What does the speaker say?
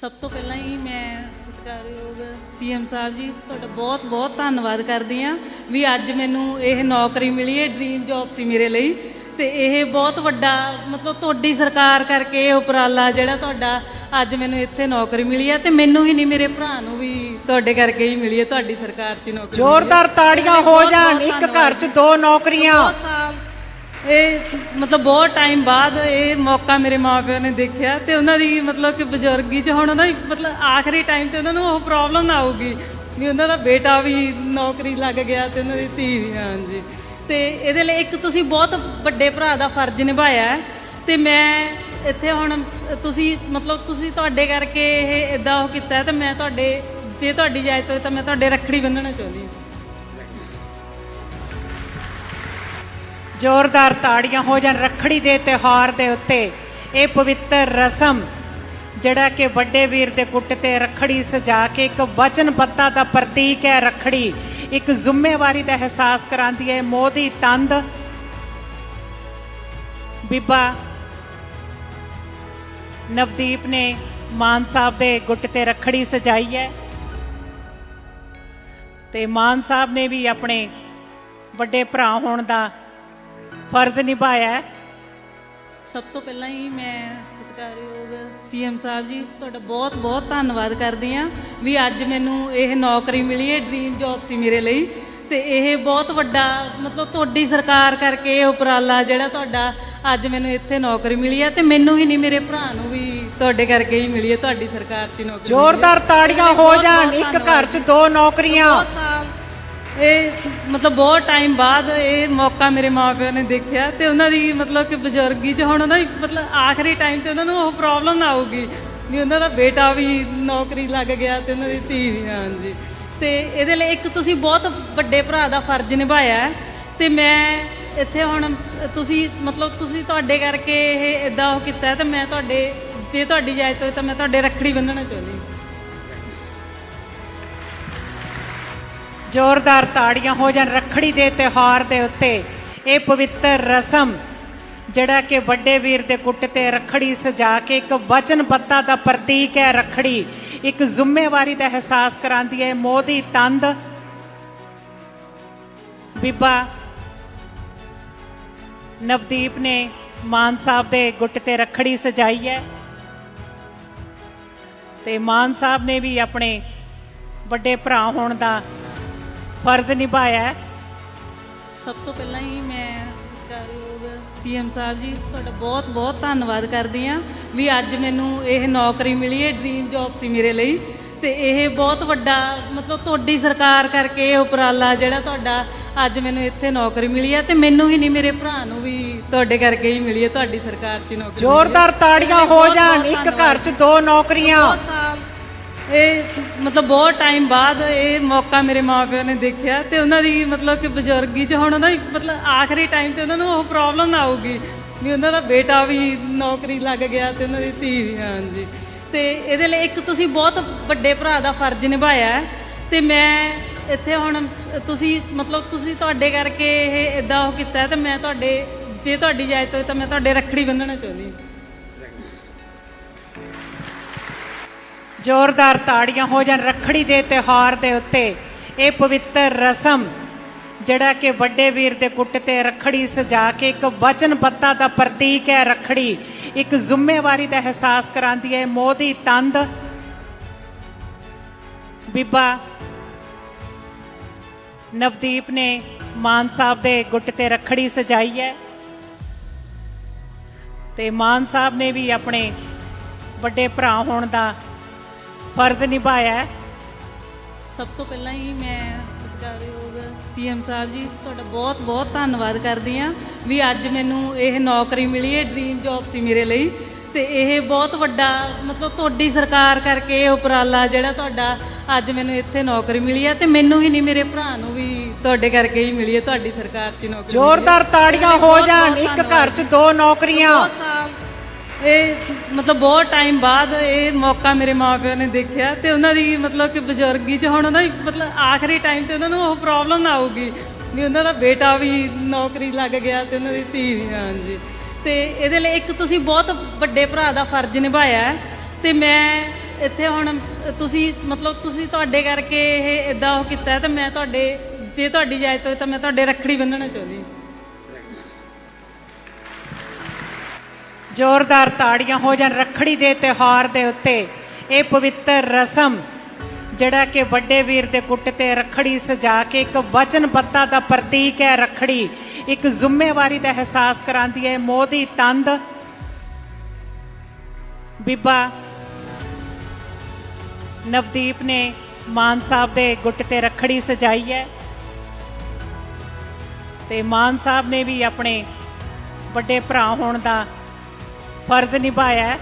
ਸਭ ਤੋਂ ਪਹਿਲਾਂ ਹੀ ਮੈਂ ਸਤਿਕਾਰਯੋਗ ਸੀਐਮ ਸਾਹਿਬ ਜੀ ਤੁਹਾਡਾ ਬਹੁਤ ਬਹੁਤ ਧੰਨਵਾਦ ਕਰਦੀ ਆ ਵੀ ਅੱਜ ਮੈਨੂੰ ਇਹ ਨੌਕਰੀ ਮਿਲੀ ਹੈ ਡ੍ਰੀਮ ਜੌਬ ਸੀ ਮੇਰੇ ਲਈ ਤੇ ਇਹ ਬਹੁਤ ਵੱਡਾ ਮਤਲਬ ਤੁਹਾਡੀ ਸਰਕਾਰ ਕਰਕੇ ਇਹ ਉਪਰਾਲਾ ਜਿਹੜਾ ਤੁਹਾਡਾ ਅੱਜ ਮੈਨੂੰ ਇੱਥੇ ਨੌਕਰੀ ਮਿਲੀ ਹੈ ਤੇ ਮੈਨੂੰ ਹੀ ਨਹੀਂ ਮੇਰੇ ਭਰਾ ਨੂੰ ਵੀ ਤੁਹਾਡੇ ਕਰਕੇ ਹੀ ਮਿਲੀ ਹੈ ਤੁਹਾਡੀ ਸਰਕਾਰ 'ਚ ਹੀ ਨੌਕਰੀ। ਜ਼ੋਰਦਾਰ ਤਾੜੀਆਂ ਹੋ ਜਾਣ ਇੱਕ। ਘਰ 'ਚ ਦੋ ਨੌਕਰੀਆਂ ਇਹ ਮਤਲਬ ਬਹੁਤ ਟਾਈਮ ਬਾਅਦ ਇਹ ਮੌਕਾ ਮੇਰੇ ਮਾਪਿਆਂ ਨੇ ਦੇਖਿਆ ਤੇ ਉਹਨਾਂ ਦੀ ਮਤਲਬ ਕਿ ਬਜ਼ੁਰਗੀ 'ਚ ਹੁਣ ਉਹਨਾਂ ਦੀ ਮਤਲਬ ਆਖਰੀ ਟਾਈਮ ਤੇ ਉਹਨਾਂ ਨੂੰ ਉਹ ਪ੍ਰੋਬਲਮ ਨਾ ਆਊਗੀ ਵੀ ਉਹਨਾਂ ਦਾ ਬੇਟਾ ਵੀ ਨੌਕਰੀ ਲੱਗ ਗਿਆ ਤੇ ਉਹਨਾਂ ਦੀ ਧੀ ਵੀ, ਹਾਂਜੀ। ਤੇ ਇਹਦੇ ਲਈ ਇੱਕ ਤੁਸੀਂ ਬਹੁਤ ਵੱਡੇ ਭਰਾ ਦਾ ਫਰਜ਼ ਨਿਭਾਇਆ ਹੈ ਤੇ ਮੈਂ ਇੱਥੇ ਹੁਣ ਤੁਸੀਂ ਮਤਲਬ ਤੁਸੀਂ ਤੁਹਾਡੇ ਕਰਕੇ ਇਹ ਇਦਾਂ ਉਹ ਕੀਤਾ ਹੈ ਤੇ ਮੈਂ ਤੁਹਾਡੇ, ਜੇ ਤੁਹਾਡੀ ਜਾਇਜ਼ ਹੋਵੇ ਤਾਂ ਮੈਂ ਤੁਹਾਡੇ ਰੱਖੜੀ ਬੰਨਣਾ ਚਾਹੁੰਦੀ ਹਾਂ। ਜ਼ੋਰਦਾਰ ਤਾੜੀਆਂ ਹੋ ਜਾਣ ਰੱਖੜੀ ਦੇ ਤਿਉਹਾਰ ਦੇ ਉੱਤੇ। ਇਹ ਪਵਿੱਤਰ ਰਸਮ, ਜਿਹੜਾ ਕਿ ਵੱਡੇ ਵੀਰ ਦੇ ਗੁੱਟ ਤੇ ਰੱਖੜੀ ਸਜਾ ਕੇ ਇੱਕ ਵਚਨਬੱਧਤਾ ਦਾ ਪ੍ਰਤੀਕ ਹੈ ਰੱਖੜੀ। ਇੱਕ ਜ਼ਿੰਮੇਵਾਰੀ ਦਾ ਅਹਿਸਾਸ ਕਰਾਉਂਦੀ ਹੈ ਮੋਦੀ ਤੰਦ। ਬੀਬਾ ਨਵਦੀਪ ਨੇ ਮਾਨ ਸਾਹਿਬ ਦੇ ਗੁੱਟ ਤੇ ਰੱਖੜੀ ਸਜਾਈ ਹੈ। ਤੇ ਮਾਨ ਸਾਹਿਬ ਨੇ ਵੀ ਆਪਣੇ ਵੱਡੇ ਭਰਾ ਹੋਣ ਦਾ ਫਰਜ਼ ਨਿਭਾਇਆ ਹੈ ਸਭ ਤੋਂ ਪਹਿਲਾਂ ਹੀ ਮੈਂ ਸਤਿਕਾਰਯੋਗ ਸੀਐਮ ਸਾਹਿਬ ਜੀ ਤੁਹਾਡਾ ਬਹੁਤ ਬਹੁਤ ਧੰਨਵਾਦ ਕਰਦੀ ਆ ਵੀ ਅੱਜ ਮੈਨੂੰ ਇਹ ਨੌਕਰੀ ਮਿਲੀ ਹੈ ਡ੍ਰੀਮ ਜੌਬ ਸੀ ਮੇਰੇ ਲਈ ਤੇ ਇਹ ਬਹੁਤ ਵੱਡਾ ਮਤਲਬ ਤੁਹਾਡੀ ਸਰਕਾਰ ਕਰਕੇ ਇਹ ਉਪਰਾਲਾ ਜਿਹੜਾ ਤੁਹਾਡਾ ਅੱਜ ਮੈਨੂੰ ਇੱਥੇ ਨੌਕਰੀ ਮਿਲੀ ਹੈ ਤੇ ਮੈਨੂੰ ਹੀ ਨਹੀਂ ਮੇਰੇ ਭਰਾ ਨੂੰ ਵੀ ਤੁਹਾਡੇ ਕਰਕੇ ਹੀ ਮਿਲੀ ਹੈ ਤੁਹਾਡੀ ਸਰਕਾਰ ਹੀ ਨੌਕਰੀ। ਜ਼ੋਰਦਾਰ ਤਾੜੀਆਂ ਹੋ ਜਾਣ ਇੱਕ ਘਰ। 'ਚ ਦੋ ਨੌਕਰੀਆਂ ਇਹ ਮਤਲਬ ਬਹੁਤ ਟਾਈਮ ਬਾਅਦ ਇਹ ਮੌਕਾ ਮੇਰੇ ਮਾਪਿਆਂ ਨੇ ਦੇਖਿਆ ਤੇ ਉਹਨਾਂ ਦੀ ਮਤਲਬ ਕਿ ਬਜ਼ੁਰਗੀ 'ਚ ਹੁਣ ਉਹਨਾਂ ਦੀ ਮਤਲਬ ਆਖਰੀ ਟਾਈਮ ਤੇ ਉਹਨਾਂ ਨੂੰ ਉਹ ਪ੍ਰੋਬਲਮ ਨਾ ਆਊਗੀ ਵੀ ਉਹਨਾਂ ਦਾ ਬੇਟਾ ਵੀ ਨੌਕਰੀ ਲੱਗ ਗਿਆ ਤੇ ਉਹਨਾਂ ਦੀ ਧੀ ਵੀ, ਹਾਂਜੀ। ਤੇ ਇਹਦੇ ਲਈ ਇੱਕ ਤੁਸੀਂ ਬਹੁਤ ਵੱਡੇ ਭਰਾ ਦਾ ਫਰਜ਼ ਨਿਭਾਇਆ ਹੈ ਤੇ ਮੈਂ ਇੱਥੇ ਹੁਣ ਤੁਸੀਂ ਮਤਲਬ ਤੁਸੀਂ ਤੁਹਾਡੇ ਕਰਕੇ ਇਹ ਇਦਾਂ ਉਹ ਕੀਤਾ ਹੈ ਤੇ ਮੈਂ ਤੁਹਾਡੇ, ਜੇ ਤੁਹਾਡੀ ਇਜਾਜ਼ਤ ਹੋਵੇ ਤਾਂ ਮੈਂ ਤੁਹਾਡੇ ਰੱਖੜੀ ਬੰਨਣਾ ਚਾਹੁੰਦੀ ਜ਼ੋਰਦਾਰ ਤਾੜੀਆਂ ਹੋ ਜਾਣ ਰੱਖੜੀ ਦੇ ਤਿਉਹਾਰ ਦੇ ਉੱਤੇ। ਇਹ ਪਵਿੱਤਰ ਰਸਮ, ਜਿਹੜਾ ਕਿ ਵੱਡੇ ਵੀਰ ਦੇ ਗੁੱਟ ਤੇ ਰੱਖੜੀ ਸਜਾ ਕੇ ਇੱਕ ਵਚਨਬੱਧਤਾ ਦਾ ਪ੍ਰਤੀਕ ਹੈ ਰੱਖੜੀ। ਇੱਕ ਜ਼ਿੰਮੇਵਾਰੀ ਦਾ ਅਹਿਸਾਸ ਕਰਾਉਂਦੀ ਹੈ ਮੋਦੀ ਤੰਦ। ਬੀਬਾ ਨਵਦੀਪ ਨੇ ਮਾਨ ਸਾਹਿਬ ਦੇ ਗੁੱਟ ਤੇ ਰੱਖੜੀ ਸਜਾਈ ਹੈ। ਤੇ ਮਾਨ ਸਾਹਿਬ ਨੇ ਵੀ ਆਪਣੇ ਵੱਡੇ ਭਰਾ ਹੋਣ ਦਾ ਫਰਜ਼ ਨਿਭਾਇਆ ਹੈ ਸਭ ਤੋਂ ਪਹਿਲਾਂ ਹੀ ਮੈਂ ਸਤਿਕਾਰਯੋਗ ਸੀਐਮ ਸਾਹਿਬ ਜੀ ਤੁਹਾਡਾ ਬਹੁਤ ਬਹੁਤ ਧੰਨਵਾਦ ਕਰਦੀ ਆ ਵੀ ਅੱਜ ਮੈਨੂੰ ਇਹ ਨੌਕਰੀ ਮਿਲੀ ਹੈ ਡ੍ਰੀਮ ਜੌਬ ਸੀ ਮੇਰੇ ਲਈ ਤੇ ਇਹ ਬਹੁਤ ਵੱਡਾ ਮਤਲਬ ਤੁਹਾਡੀ ਸਰਕਾਰ ਕਰਕੇ ਇਹ ਉਪਰਾਲਾ ਜਿਹੜਾ ਤੁਹਾਡਾ ਅੱਜ ਮੈਨੂੰ ਇੱਥੇ ਨੌਕਰੀ ਮਿਲੀ ਹੈ ਤੇ ਮੈਨੂੰ ਹੀ ਨਹੀਂ ਮੇਰੇ ਭਰਾ ਨੂੰ ਵੀ ਤੁਹਾਡੇ ਕਰਕੇ ਹੀ ਮਿਲੀ ਹੈ ਤੁਹਾਡੀ ਸਰਕਾਰ 'ਚ ਨੌਕਰੀ। ਜ਼ੋਰਦਾਰ ਤਾੜੀਆਂ ਹੋ ਜਾਣ ਇੱਕ ਘਰ। 'ਚ ਦੋ ਨੌਕਰੀਆਂ ਇਹ ਮਤਲਬ ਬਹੁਤ ਟਾਈਮ ਬਾਅਦ ਇਹ ਮੌਕਾ ਮੇਰੇ ਮਾਪਿਆਂ ਨੇ ਦੇਖਿਆ ਤੇ ਉਹਨਾਂ ਦੀ ਮਤਲਬ ਕਿ ਬਜ਼ੁਰਗੀ 'ਚ ਹੁਣ ਉਹਨਾਂ ਦੀ ਮਤਲਬ ਆਖਰੀ ਟਾਈਮ ਤੇ ਉਹਨਾਂ ਨੂੰ ਉਹ ਪ੍ਰੋਬਲਮ ਨਾ ਆਊਗੀ। ਵੀ ਉਹਨਾਂ ਦਾ ਬੇਟਾ ਵੀ ਨੌਕਰੀ ਲੱਗ ਗਿਆ ਤੇ ਉਹਨਾਂ ਦੀ ਧੀ ਵੀ, ਹਾਂਜੀ। ਤੇ ਇਹਦੇ ਲਈ ਇੱਕ ਤੁਸੀਂ ਬਹੁਤ ਵੱਡੇ ਭਰਾ ਦਾ ਫਰਜ਼ ਨਿਭਾਇਆ ਹੈ। ਤੇ ਮੈਂ ਇੱਥੇ ਹੁਣ ਤੁਸੀਂ ਮਤਲਬ ਤੁਸੀਂ ਤੁਹਾਡੇ ਕਰਕੇ ਇਹ ਇਦਾਂ ਉਹ ਕੀਤਾ ਹੈ ਤੇ ਮੈਂ ਤੁਹਾਡੇ, ਜੇ ਤੁਹਾਡੀ ਇਜਾਜ਼ਤ ਹੋਵੇ ਤਾਂ ਮੈਂ ਤੁਹਾਡੇ ਰੱਖੜੀ ਬੰਨਣਾ ਚਾਹੁੰਦੀ ਜ਼ੋਰਦਾਰ ਤਾੜੀਆਂ ਹੋ ਜਾਣ ਰੱਖੜੀ ਦੇ ਤਿਉਹਾਰ ਦੇ ਉੱਤੇ। ਇਹ ਪਵਿੱਤਰ ਰਸਮ, ਜਿਹੜਾ ਕਿ ਵੱਡੇ ਵੀਰ ਦੇ ਗੁੱਟ ਤੇ ਰੱਖੜੀ ਸਜਾ ਕੇ ਇੱਕ ਵਚਨਬੱਧਤਾ ਦਾ ਪ੍ਰਤੀਕ ਹੈ ਰੱਖੜੀ। ਇੱਕ ਜ਼ਿੰਮੇਵਾਰੀ ਦਾ ਅਹਿਸਾਸ ਕਰਾਉਂਦੀ ਹੈ ਮੋਦੀ ਤੰਦ। ਬੀਬਾ ਨਵਦੀਪ ਨੇ ਮਾਨ ਸਾਹਿਬ ਦੇ ਗੁੱਟ ਤੇ ਰੱਖੜੀ ਸਜਾਈ ਹੈ। ਤੇ ਮਾਨ ਸਾਹਿਬ ਨੇ ਵੀ ਆਪਣੇ ਵੱਡੇ ਭਰਾ ਹੋਣ ਦਾ ਫਰਜ਼ ਨਿਭਾਇਆ ਹੈ ਸਭ ਤੋਂ ਪਹਿਲਾਂ ਹੀ ਮੈਂ ਸਤਿਕਾਰਯੋਗ ਸੀਐਮ ਸਾਹਿਬ ਜੀ ਤੁਹਾਡਾ ਬਹੁਤ ਬਹੁਤ ਧੰਨਵਾਦ ਕਰਦੀ ਆ ਵੀ ਅੱਜ ਮੈਨੂੰ ਇਹ ਨੌਕਰੀ ਮਿਲੀ ਹੈ ਡ੍ਰੀਮ ਜੌਬ ਸੀ ਮੇਰੇ ਲਈ ਤੇ ਇਹ ਬਹੁਤ ਵੱਡਾ ਮਤਲਬ ਤੁਹਾਡੀ ਸਰਕਾਰ ਕਰਕੇ ਇਹ ਉਪਰਾਲਾ ਜਿਹੜਾ ਤੁਹਾਡਾ ਅੱਜ ਮੈਨੂੰ ਇੱਥੇ ਨੌਕਰੀ ਮਿਲੀ ਹੈ ਤੇ ਮੈਨੂੰ ਹੀ ਨਹੀਂ ਮੇਰੇ ਭਰਾ ਨੂੰ ਵੀ ਤੁਹਾਡੇ ਕਰਕੇ ਹੀ ਮਿਲੀ ਹੈ ਤੁਹਾਡੀ ਸਰਕਾਰ 'ਚ ਨੌਕਰੀ। ਜ਼ੋਰਦਾਰ ਤਾੜੀਆਂ ਹੋ ਜਾਣ ਇੱਕ ਘਰ। 'ਚ ਦੋ ਨੌਕਰੀਆਂ ਇਹ ਮਤਲਬ ਬਹੁਤ ਟਾਈਮ ਬਾਅਦ ਇਹ ਮੌਕਾ ਮੇਰੇ ਮਾਪਿਆਂ ਨੇ ਦੇਖਿਆ ਤੇ ਉਹਨਾਂ ਦੀ ਮਤਲਬ ਕਿ ਬਜ਼ੁਰਗੀ 'ਚ ਹੁਣ ਉਹਨਾਂ ਦੀ ਮਤਲਬ ਆਖਰੀ ਟਾਈਮ ਤੇ ਉਹਨਾਂ ਨੂੰ ਉਹ ਪ੍ਰੋਬਲਮ ਨਾ ਆਊਗੀ। ਵੀ ਉਹਨਾਂ ਦਾ ਬੇਟਾ ਵੀ ਨੌਕਰੀ ਲੱਗ ਗਿਆ ਤੇ ਉਹਨਾਂ ਦੀ ਧੀ ਵੀ, ਹਾਂਜੀ। ਤੇ ਇਹਦੇ ਲਈ ਇੱਕ ਤੁਸੀਂ ਬਹੁਤ ਵੱਡੇ ਭਰਾ ਦਾ ਫਰਜ਼ ਨਿਭਾਇਆ ਹੈ। ਤੇ ਮੈਂ ਇੱਥੇ ਹੁਣ ਤੁਸੀਂ ਮਤਲਬ ਤੁਸੀਂ ਤੁਹਾਡੇ ਕਰਕੇ ਇਹ ਇਦਾਂ ਉਹ ਕੀਤਾ ਹੈ ਤੇ ਮੈਂ ਤੁਹਾਡੇ, ਜੇ ਤੁਹਾਡੀ ਇਜਾਜ਼ਤ ਹੋਵੇ ਤਾਂ ਮੈਂ ਤੁਹਾਡੇ ਰੱਖੜੀ ਬੰਨਣਾ ਚਾਹੁੰਦੀ ਜ਼ੋਰਦਾਰ ਤਾੜੀਆਂ ਹੋ ਜਾਣ ਰੱਖੜੀ ਦੇ ਤਿਉਹਾਰ ਦੇ ਉੱਤੇ। ਇਹ ਪਵਿੱਤਰ ਰਸਮ, ਜਿਹੜਾ ਕਿ ਵੱਡੇ ਵੀਰ ਦੇ ਗੁੱਟ ਤੇ ਰੱਖੜੀ ਸਜਾ ਕੇ ਇੱਕ ਵਚਨਬੱਧਤਾ ਦਾ ਪ੍ਰਤੀਕ ਹੈ ਰੱਖੜੀ। ਇੱਕ ਜ਼ਿੰਮੇਵਾਰੀ ਦਾ ਅਹਿਸਾਸ ਕਰਾਉਂਦੀ ਹੈ, ਮੋਦੀ ਤੰਦ। ਬੀਬਾ ਨਵਦੀਪ ਨੇ ਮਾਨ ਸਾਹਿਬ ਦੇ ਗੁੱਟ ਤੇ ਰੱਖੜੀ ਸਜਾਈ ਹੈ। ਤੇ ਮਾਨ ਸਾਹਿਬ ਨੇ ਵੀ ਆਪਣੇ ਵੱਡੇ ਭਰਾ ਹੋਣ ਦਾ ਫਰਜ਼ ਨਿਭਾਇਆ ਹੈ।